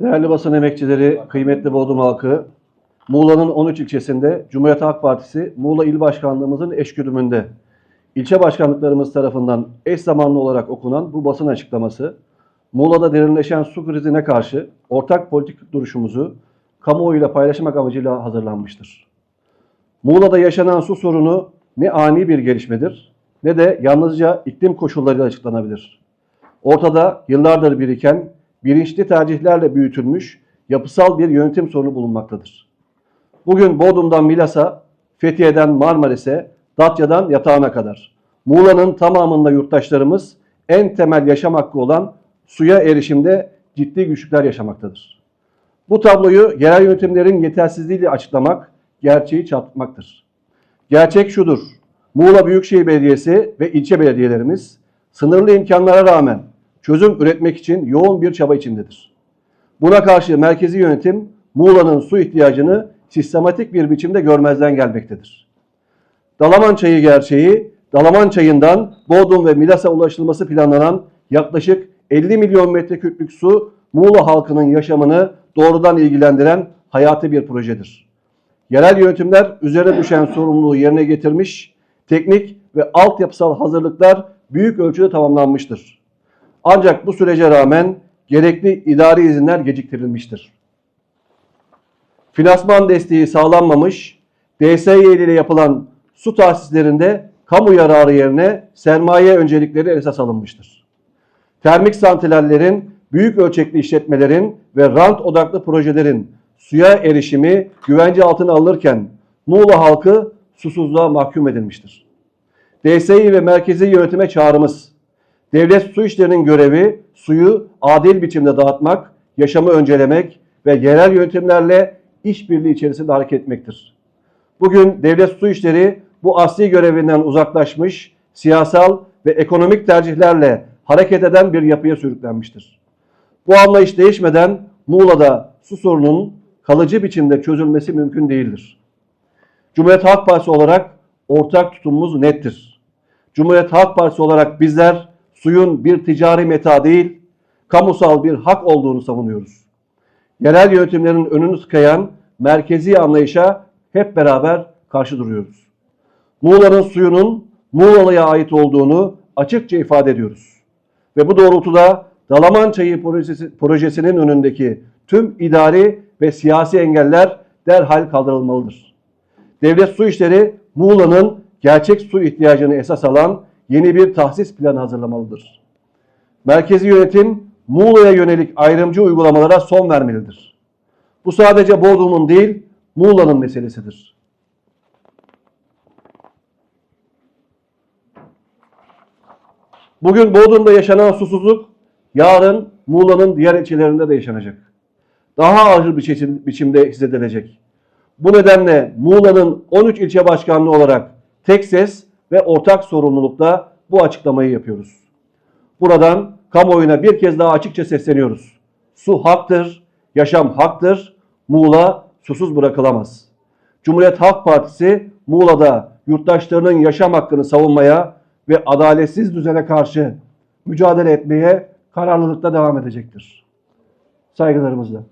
Değerli basın emekçileri, kıymetli Bodrum halkı, Muğla'nın 13 ilçesinde Cumhuriyet Halk Partisi Muğla İl Başkanlığımızın eşgüdümünde ilçe başkanlıklarımız tarafından eş zamanlı olarak okunan bu basın açıklaması, Muğla'da derinleşen su krizine karşı ortak politik duruşumuzu kamuoyuyla paylaşmak amacıyla hazırlanmıştır. Muğla'da yaşanan su sorunu ne ani bir gelişmedir ne de yalnızca iklim koşullarıyla açıklanabilir. Ortada yıllardır biriken, bilinçli tercihlerle büyütülmüş yapısal bir yönetim sorunu bulunmaktadır. Bugün Bodrum'dan Milas'a, Fethiye'den Marmaris'e, Datça'dan Yatağan'a kadar Muğla'nın tamamında yurttaşlarımız en temel yaşam hakkı olan suya erişimde ciddi güçlükler yaşamaktadır. Bu tabloyu yerel yönetimlerin yetersizliğiyle açıklamak, gerçeği çarpıtmaktır. Gerçek şudur. Muğla Büyükşehir Belediyesi ve ilçe belediyelerimiz sınırlı imkanlara rağmen çözüm üretmek için yoğun bir çaba içindedir. Buna karşı merkezi yönetim Muğla'nın su ihtiyacını sistematik bir biçimde görmezden gelmektedir. Dalaman Çayı gerçeği, Dalaman Çayı'ndan Bodrum ve Milas'a ulaşılması planlanan yaklaşık 50 milyon metreküplük su Muğla halkının yaşamını doğrudan ilgilendiren hayati bir projedir. Yerel yönetimler üzerine düşen sorumluluğu yerine getirmiş, teknik ve altyapısal hazırlıklar büyük ölçüde tamamlanmıştır. Ancak bu sürece rağmen gerekli idari izinler geciktirilmiştir. Finansman desteği sağlanmamış, DSY ile yapılan su tahsislerinde kamu yararı yerine sermaye öncelikleri esas alınmıştır. Termik santrallerin, büyük ölçekli işletmelerin ve rant odaklı projelerin suya erişimi güvence altına alınırken Muğla halkı susuzluğa mahkum edilmiştir. DSİ ve merkezi yönetime çağrımız, devlet su işlerinin görevi suyu adil biçimde dağıtmak, yaşamı öncelemek ve yerel yönetimlerle işbirliği içerisinde hareket etmektir. Bugün devlet su işleri bu asli görevinden uzaklaşmış, siyasal ve ekonomik tercihlerle hareket eden bir yapıya sürüklenmiştir. Bu anlayış değişmeden Muğla'da su sorununun kalıcı biçimde çözülmesi mümkün değildir. Cumhuriyet Halk Partisi olarak ortak tutumumuz nettir. Cumhuriyet Halk Partisi olarak bizler suyun bir ticari meta değil, kamusal bir hak olduğunu savunuyoruz. Yerel yönetimlerin önünü tıkayan merkezi anlayışa hep beraber karşı duruyoruz. Muğla'nın suyunun Muğla'ya ait olduğunu açıkça ifade ediyoruz. Ve bu doğrultuda Dalaman Çayı projesi, projesinin önündeki tüm idari ve siyasi engeller derhal kaldırılmalıdır. Devlet Su İşleri Muğla'nın gerçek su ihtiyacını esas alan yeni bir tahsis planı hazırlamalıdır. Merkezi yönetim Muğla'ya yönelik ayrımcı uygulamalara son vermelidir. Bu sadece Bodrum'un değil, Muğla'nın meselesidir. Bugün Bodrum'da yaşanan susuzluk yarın Muğla'nın diğer ilçelerinde de yaşanacak. Daha ağır bir biçimde hissedilecek. Bu nedenle Muğla'nın 13 ilçe başkanlığı olarak tek ses ve ortak sorumlulukla bu açıklamayı yapıyoruz. Buradan kamuoyuna bir kez daha açıkça sesleniyoruz. Su haktır, yaşam haktır, Muğla susuz bırakılamaz. Cumhuriyet Halk Partisi Muğla'da yurttaşlarının yaşam hakkını savunmaya ve adaletsiz düzene karşı mücadele etmeye kararlılıkla devam edecektir. Saygılarımızla.